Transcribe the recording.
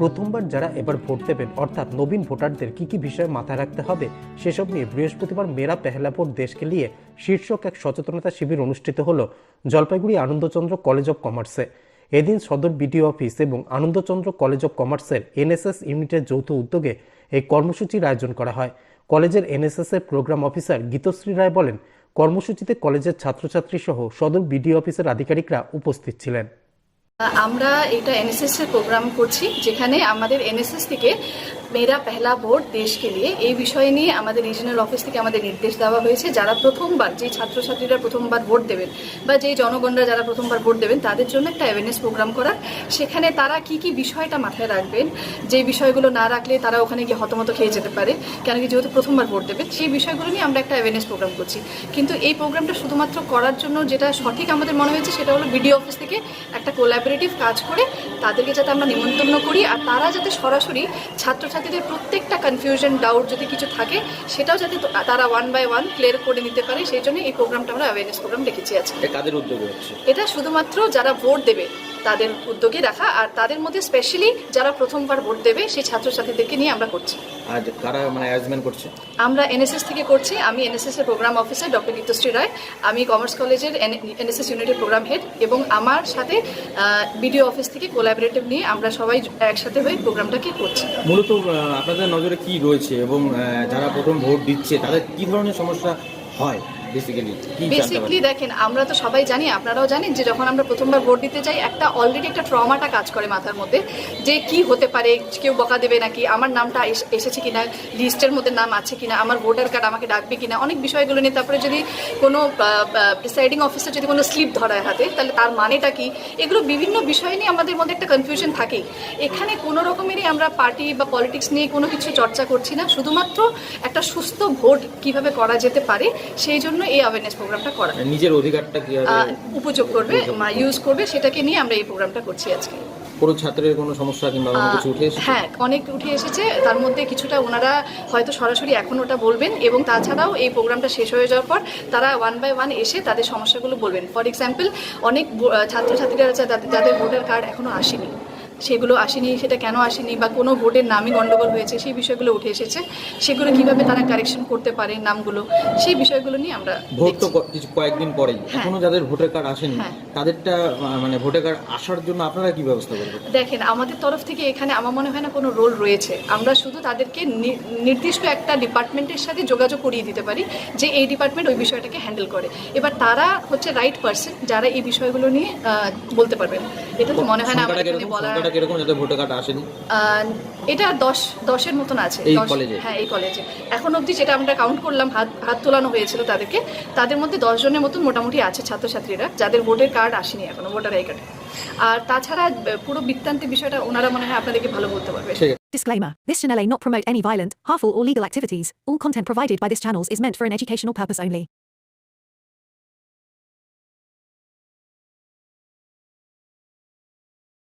প্রথমবার যারা এবার ভোট দেবেন, অর্থাৎ নবীন ভোটারদের কি কি বিষয়ে মাথায় রাখতে হবে, সেসব নিয়ে বৃহস্পতিবার মেরা পেহলা ভোট দেশকে নিয়ে শীর্ষক এক সচেতনতা শিবির অনুষ্ঠিত হলো, জলপাইগুড়ি আনন্দচন্দ্র কলেজ অব কমার্সে। এদিন সদর বিডিও অফিস এবং আনন্দচন্দ্র কলেজ অব কমার্সের এনএসএস ইউনিটের যৌথ উদ্যোগে এই কর্মসূচির আয়োজন করা হয়। কলেজের এনএসএস এর প্রোগ্রাম অফিসার গীতশ্রী রায় বলেন, কর্মসূচিতে কলেজের ছাত্রছাত্রী সহ সদর বিডিও অফিসের আধিকারিকরা উপস্থিত ছিলেন। আমরা এটা এনএসএস এর প্রোগ্রাম করছি, যেখানে আমাদের এনএসএস থেকে মেরা পেহলা ভোট দেশকে নিয়ে এই বিষয় নিয়ে আমাদের রিজনাল অফিস থেকে আমাদের নির্দেশ দেওয়া হয়েছে। যারা প্রথমবার, যে ছাত্রছাত্রীরা প্রথমবার ভোট দেবেন বা যে জনগণরা যারা প্রথমবার ভোট দেবেন, তাদের জন্য একটা অ্যাওয়ারনেস প্রোগ্রাম করা। সেখানে তারা কি কি বিষয়টা মাথায় রাখবেন? যে বিষয়গুলো না রাখলে তারা ওখানে গিয়ে হতমত খেয়ে যেতে পারে। কেন কি যেহেতু প্রথমবার ভোট দেবেন, সেই বিষয়গুলো নিয়ে আমরা একটা অ্যাওয়ারনেস প্রোগ্রাম করছি। কিন্তু এই প্রোগ্রামটা শুধুমাত্র করার জন্য যেটা সঠিক আমাদের মনে হয়েছে, সেটা হলো বিডিও অফিস থেকে একটা কোলাবোরেটিভ কাজ করে তাদেরকে যাতে আমরা নিমন্ত্রণ করি আর তারা যাতে সরাসরি ছাত্রছাত্রীদের প্রত্যেকটা কনফিউশন ডাউট যদি কিছু থাকে সেটাও যাতে তারা ওয়ান বাই ওয়ান ক্লিয়ার করে নিতে পারে। সেই জন্য এই প্রোগ্রামটা আমরা অ্যাওয়ারনেস প্রোগ্রাম দেখেছি আজকে। কাদের উদ্যোগে হচ্ছে? এটা শুধুমাত্র যারা ভোট দেবে তাদের উদ্যোগে রাখা আর তাদের মধ্যে স্পেশালি যারা প্রথমবার ভোট দেবে সেই ছাত্রছাত্রীদেরকে নিয়ে আমরা করছি। আর কারা মানে অ্যারেঞ্জমেন্ট করছে? আমরা এনএসএস থেকে করছি। আমি এনএসএস এর programme officer doctor Gitashree Roy আমি কমার্স কলেজের এনএসএস ইউনিটের প্রোগ্রাম হেড এবং আমার সাথে বিডিও অফিস থেকে কোলাবোরেটিভ নিয়ে আমরা সবাই একসাথে হয়ে প্রোগ্রামটাকে করছি। মূলত আপনাদের নজরে কি রয়েছে এবং যারা প্রথম ভোট দিচ্ছে তাদের কি ধরনের সমস্যা হয়? বেসিক্যালি কি দেখেন আমরা তো সবাই জানি আপনারাও জানেন যে যখন আমরা প্রথমবার ভোট দিতে যাই একটা অলরেডি একটা ট্রমাটা কাজ করে মাথার মধ্যে যে কি হতে পারে কেউ বকা দেবে নাকি আমার নামটা এস- এসেছে কিনা লিস্টের মধ্যে নাম আছে কিনা আমার ভোটার কার্ড আমাকে ডাকবে কিনা অনেক বিষয়গুলো নিয়ে তারপরে যদি কোনো প্রিসাইডিং অফিসার যদি কোনো স্লিপ ধরায় হাতে তাহলে তার মানেটা কি? এগুলো বিভিন্ন বিষয় নিয়ে আমাদের মধ্যে একটা কনফিউশন থাকেই। এখানে কোনো রকমেরই আমরা পার্টি বা পলিটিক্স নিয়ে কোনো কিছু চর্চা করছি না শুধুমাত্র একটা সুস্থ ভোট কীভাবে করা যেতে পারে সেই জন্য এই অ্যাওয়ারনেস প্রোগ্রামটা করা। নিজের অধিকারটা কি উপযোগ করবে ইউজ করবে? সেটাকে নিয়ে আমরা এই প্রোগ্রামটা করছি আজকে। কোনো ছাত্রের কোনো সমস্যা কিংবা কোনো কিছু উঠে এসেছে? হ্যাঁ অনেক উঠে এসেছে। তার মধ্যে কিছুটা ওনারা হয়তো সরাসরি এখন ওটা বলবেন এবং তাছাড়াও এই প্রোগ্রামটা শেষ হয়ে যাওয়ার পর তারা ওয়ান বাই ওয়ান এসে তাদের সমস্যাগুলো বলবেন। ফর এক্সাম্পল অনেক ছাত্রছাত্রীরা যাদের ভোটার কার্ড এখনও আসেনি। সেগুলো আসেনি সেটা কেন আসেনি বা কোনো ভোটের নামই গন্ডগোল হয়েছে সেই বিষয়গুলো উঠে এসেছে। সেগুলো কীভাবে তারা কারেকশন করতে পারে নামগুলো সেই বিষয়গুলো নিয়ে আমরা ভোট তো কিছু কয়েকদিন পরেই। হ্যাঁ। এখনও যাদের ভোটার কার্ড আসেনি হ্যাঁ। তাদেরটা মানে ভোটার কার্ড আসার জন্য আপনারা কি ব্যবস্থা করবেন? দেখেন আমাদের তরফ থেকে এখানে আমার মনে হয় না কোনো রোল রয়েছে। আমরা শুধু তাদেরকে নির্দিষ্ট একটা ডিপার্টমেন্টের সাথে যোগাযোগ করিয়ে দিতে পারি যে এই ডিপার্টমেন্ট ওই বিষয়টাকে হ্যান্ডেল করে। এবার তারা হচ্ছে রাইট পার্সন যারা এই বিষয়গুলো নিয়ে বলতে পারবেন। এটা তো মনে হয় না আমার সংখ্যাটা এখানে কীরকম সংখ্যাটা কীরকম যাদের ভোটার কার্ড আসেনি আহ, এটা দশ দশের মতন আছে এই কলেজে? হ্যাঁ এই কলেজে এখন অবধি যেটা আমরা কাউন্ট করলাম হাত হাত তোলানো হয়েছিল তাদেরকে তাদের মধ্যে দশ জনের মতন মোটামুটি আছে ছাত্রছাত্রীরা যাদের ভোটের কার্ড আসেনি এখনও ভোটার আই কার্ড আর তাছাড়া পুরো বৃত্তান্তের বিষয়টা ওনারা মনে হয় আপনাদেরকে ভালো বলতে পারবে ঠিক Disclaimer This channel may not promote any violent, harmful, or legal activities. All content provided by this channel is meant for an educational purpose only.